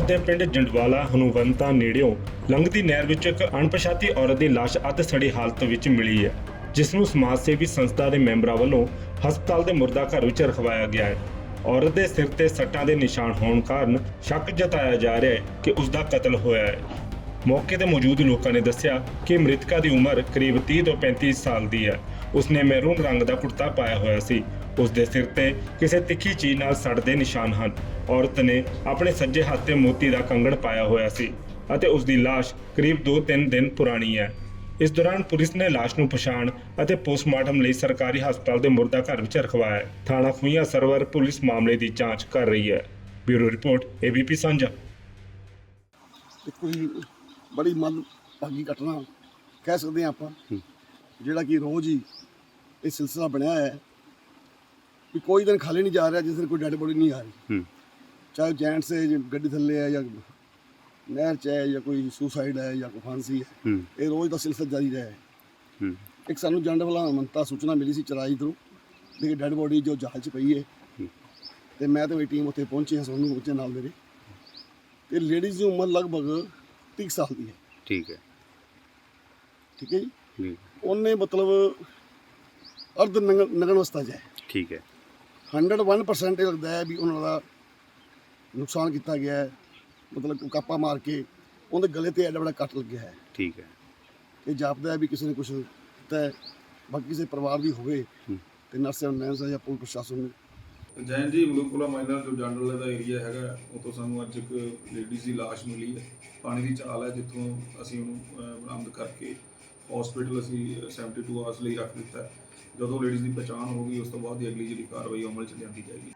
ਪਿੰਡ ਜੰਡਵਾਲਾ ਹਨੂਵੰਤਾ ਨੇੜਿਓਂ ਲੰਘਦੀ ਨਹਿਰ ਵਿੱਚ ਇੱਕ ਅਣਪਛਾਤੀ ਔਰਤ ਦੀ ਲਾਸ਼ ਅੱਧ ਸੜੀ ਹਾਲਤ ਵਿੱਚ ਮਿਲੀ ਹੈ, ਜਿਸ ਨੂੰ ਸਮਾਜ ਸੇਵੀ ਸੰਸਥਾ ਦੇ ਮੈਂਬਰਾਂ ਵੱਲੋਂ ਹਸਪਤਾਲ ਦੇ ਮੁਰਦਾ ਘਰ ਵਿੱਚ ਰਖਵਾਇਆ ਗਿਆ ਹੈ। ਔਰਤ ਦੇ ਸਿਰ ਤੇ ਸੱਟਾਂ ਦੇ ਨਿਸ਼ਾਨ ਹੋਣ ਕਾਰਨ ਸ਼ੱਕ ਜਤਾਇਆ ਜਾ ਰਿਹਾ ਹੈ ਕਿ ਉਸ ਦਾ ਕਤਲ ਹੋਇਆ ਹੈ। ਮੌਕੇ ਤੇ ਮੌਜੂਦ ਲੋਕਾਂ ਨੇ ਦੱਸਿਆ ਕਿ ਮ੍ਰਿਤਕਾ ਦੀ ਉਮਰ ਕਰੀਬ 30 ਤੋਂ 35 ਸਾਲ ਦੀ ਹੈ। ਉਸਨੇ ਮੈਰੂਨ ਰੰਗ ਦਾ ਕੁੜਤਾ ਪਾਇਆ ਹੋਇਆ ਸੀ। ਉਸ ਦੇ ਸਿਰ ਤੇ ਕਿਸੇ ਤਿੱਖੀ ਚੀਜ਼ ਨਾਲ ਸੱਟ ਦੇ ਨਿਸ਼ਾਨ ਹਨ। ਔਰਤ ਨੇ ਆਪਣੇ ਸੱਜੇ ਹੱਥ ਤੇ ਮੋਤੀ ਦਾ ਕੰਗਣ ਪਾਇਆ ਹੋਇਆ ਸੀ ਅਤੇ ਉਸ ਦੀ ਲਾਸ਼ ਕਰੀਬ 2-3 ਦਿਨ ਪੁਰਾਣੀ ਹੈ। ਇਸ ਦੌਰਾਨ ਪੁਲਿਸ ਨੇ ਲਾਸ਼ ਨੂੰ ਪਛਾਣ ਅਤੇ ਪੋਸਟਮਾਰਟਮ ਲਈ ਸਰਕਾਰੀ ਹਸਪਤਾਲ ਦੇ ਮੁਰਦਾ ਘਰ ਵਿੱਚ ਰਖਵਾਇਆ ਹੈ। ਥਾਣਾ ਖੁਈਆਂ ਸਰਵਰ ਪੁਲਿਸ ਮਾਮਲੇ ਦੀ ਜਾਂਚ ਕਰ ਰਹੀ ਹੈ। ਬਿਊਰੋ ਰਿਪੋਰਟ, ਏਬੀਪੀ ਸਾਂਝਾ। ਬੜੀ ਮੰਦਭਾਗੀ ਘਟਨਾ ਕਹਿ ਸਕਦੇ ਹਾਂ ਆਪਾਂ ਜਿਹੜਾ ਕਿ ਰੋਜ਼ ਹੀ ਇਹ ਸਿਲਸਿਲਾ ਬਣਿਆ ਹੈ ਵੀ ਕੋਈ ਦਿਨ ਖਾਲੀ ਨਹੀਂ ਜਾ ਰਿਹਾ ਜਿਸ ਦਿਨ ਕੋਈ ਡੈਡ ਬੋਡੀ ਨਹੀਂ ਆ ਰਹੀ। ਚਾਹੇ ਜੈਂਟਸ ਹੈ ਗੱਡੀ ਥੱਲੇ ਹੈ ਜਾਂ ਨਹਿਰ ਚ ਹੈ ਜਾਂ ਕੋਈ ਸੁਸਾਈਡ ਹੈ ਜਾਂ ਕੋਈ ਫਾਂਸੀ ਹੈ ਇਹ ਰੋਜ਼ ਦਾ ਸਿਲਸਿਲਾ ਜਾਰੀ ਰਿਹਾ ਹੈ। ਇੱਕ ਸਾਨੂੰ ਜੰਡ ਵਾਲਾ ਮੰਤਾ ਸੂਚਨਾ ਮਿਲੀ ਸੀ ਚਰਾਈ ਤੋਂ ਕਿ ਡੈਡ ਬੋਡੀ ਜੋ ਜਹਾਜ਼ 'ਚ ਪਈ ਹੈ। ਤੇ ਮੈਂ ਤੇ ਮੇਰੀ ਟੀਮ ਉੱਥੇ ਪਹੁੰਚੀ ਹਾਂ ਸੋਨੂੰ ਪਹੁੰਚੇ ਨਾਲ ਮੇਰੇ। ਤੇ ਲੇਡੀਜ਼ ਦੀ ਉਮਰ ਲਗਭਗ 30 ਸਾਲ ਦੀ ਹੈ। ਠੀਕ ਹੈ। ਠੀਕ ਹੈ ਜੀ? ਜੀ ਉਹਨੇ ਮਤਲਬ ਅਰਧ ਨੰਗ- ਨਗਨ ਅਵਸਥਾ 'ਚ ਹੈ। ਠੀਕ ਹੈ। 101% ਇਹ ਲੱਗਦਾ ਹੈ ਵੀ ਉਹਨਾਂ ਦਾ ਨੁਕਸਾਨ ਕੀਤਾ ਗਿਆ ਹੈ। ਮਤਲਬ ਕਾਪਾ ਮਾਰ ਕੇ ਉਹਦੇ ਗਲੇ ਤੇ ਐਡਾ ਬੜਾ ਕੱਟ ਲੱਗਿਆ ਹੈ। ਠੀਕ ਹੈ। ਇਹ ਜਾਪਦਾ ਹੈ ਵੀ ਕਿਸੇ ਨੇ ਕੁਝ ਕੀਤਾ ਹੈ। ਬਾਕੀ ਕਿਸੇ ਪਰਿਵਾਰ ਦੀ ਹੋਵੇ ਹੂੰ। ਤੇ ਨਰਸ ਨੈਂਸ ਜਾਂ ਪੁਲਿਸ ਪ੍ਰਸ਼ਾਸਨ ਨੇ ਜੈਨ ਜੀ ਮਲੂਕਪੁਰਾ ਮਾਈਨਰ ਜੋ ਜੰਡਲ ਦਾ ਏਰੀਆ ਹੈਗਾ ਉਤੋਂ ਸਾਨੂੰ ਅੱਜ ਇੱਕ ਲੇਡੀਜ਼ ਦੀ ਲਾਸ਼ ਮਿਲੀ ਹੈ। ਪਾਣੀ ਦੀ ਚਾਲ ਹੈ ਜਿੱਥੋਂ ਅਸੀਂ ਉਹਨੂੰ ਅਹ, ਬਰਾਮਦ ਕਰਕੇ ਹਸਪੀਟਲ ਅਸੀਂ 72 ਆਵਰਸ ਲਈ ਰੱਖ ਦਿੱਤਾ ਜਦੋਂ ਲੇਡੀਜ਼ ਦੀ ਪਛਾਣ ਹੋ ਗਈ ਉਸ ਤੋਂ ਬਾਅਦ ਦੀ ਅਗਲੀ ਜਿਹੜੀ ਕਾਰਵਾਈ ਅਮਲ ਚ ਲਿਆਂਦੀ ਜਾਏਗੀ।